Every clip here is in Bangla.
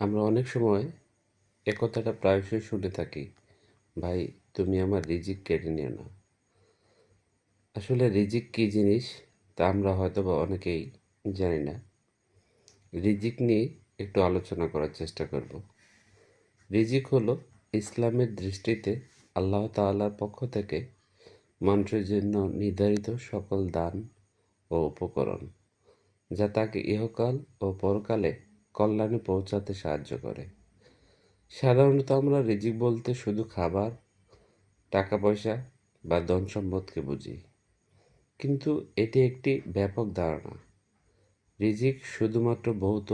আমরা অনেক সময় এ কথাটা প্রায়শই শুনে থাকি, ভাই, তুমি আমার রিজিক কেটে নিও না। আসলে রিজিক কী জিনিস তা আমরা হয়তো বা অনেকেই জানি না। রিজিক নিয়ে একটু আলোচনা করার চেষ্টা করব। রিজিক হলো ইসলামের দৃষ্টিতে আল্লাহ তাআলার পক্ষ থেকে মানুষের জন্য নির্ধারিত সকল দান ও উপকরণ, যা তাকে ইহকাল ও পরকালে কল্যাণে পৌঁছাতে সাহায্য করে। সাধারণত আমরা রিজিক বলতে শুধু খাবার টাকা পয়সা বা ধন সম্পদকে বুঝি। কিন্তু এটি একটি ব্যাপক ধারণা। রিজিক শুধুমাত্র ভৌত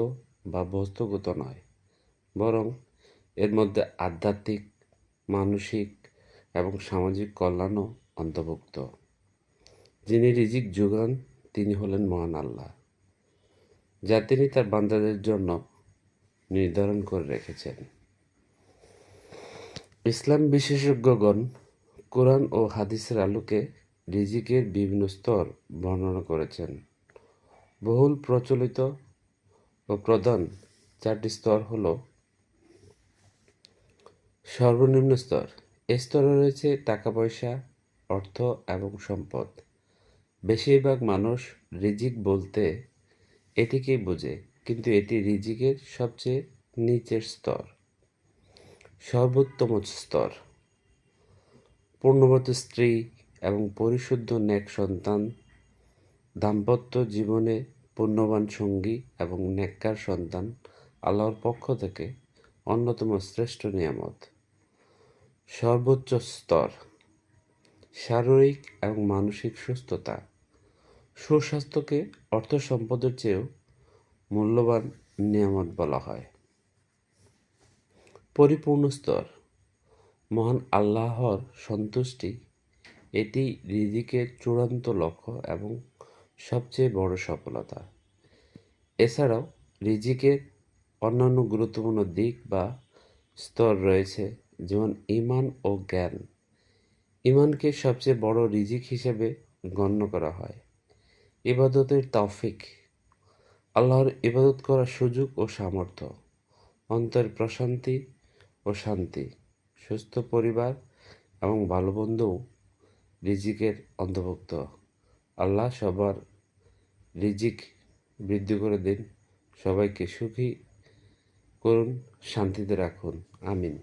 বা বস্তুগত নয়, বরং এর মধ্যে আধ্যাত্মিক, মানসিক এবং সামাজিক কল্যাণও অন্তর্ভুক্ত। যিনি রিজিক যোগান, তিনি হলেন মহান আল্লাহ। যা তিনি তার বান্দাদের জন্য নির্ধারণ করে রেখেছেন। ইসলাম বিশেষজ্ঞগণ কোরআন ও হাদিসের আলোকে রিজিকের বিভিন্ন স্তর বর্ণনা করেছেন। বহুল প্রচলিত ও প্রধান চারটি স্তর হল সর্বনিম্ন স্তর। এ স্তরে রয়েছে টাকা পয়সা অর্থ এবং সম্পদ। বেশিরভাগ মানুষ রিজিক বলতে এটিকেই বোঝে, কিন্তু এটি রিজিকের সবচেয়ে নিচের স্তর, সর্বোত্তম স্তর। পূর্ণবত স্ত্রী এবং পরিশুদ্ধ ন্যাক সন্তান, দাম্পত্য জীবনে পূর্ণবান সঙ্গী এবং নেককার সন্তান আল্লাহর পক্ষ থেকে অন্যতম শ্রেষ্ঠ নিয়ামত। সর্বোচ্চ স্তর, শারীরিক এবং মানসিক সুস্থতা। সুস্বাস্থ্যকে অর্থ সম্পদের চেয়েও মূল্যবান নিয়ামত বলা হয়। পরিপূর্ণ স্তর। মহান আল্লাহর সন্তুষ্টি, এটি রিজিকের চূড়ান্ত লক্ষ্য এবং সবচেয়ে বড় সফলতা। এছাড়াও রিজিকের অন্যান্য গুরুত্বপূর্ণ দিক বা স্তর রয়েছে, যেমন ইমান ও জ্ঞান। ইমানকে সবচেয়ে বড় রিজিক হিসেবে গণ্য করা হয়। ইবাদতের তৌফিক, আল্লাহর ইবাদত করার সুযোগ ও সামর্থ্য অন্তর প্রশান্তি ও শান্তি, সুস্থ পরিবার এবং ভালো বন্ধু রিজিকের অন্তর্ভুক্ত। আল্লাহ সবার রিজিক বৃদ্ধি করে দিন। সবাইকে সুখী করুন, শান্তিতে রাখুন। আমিন।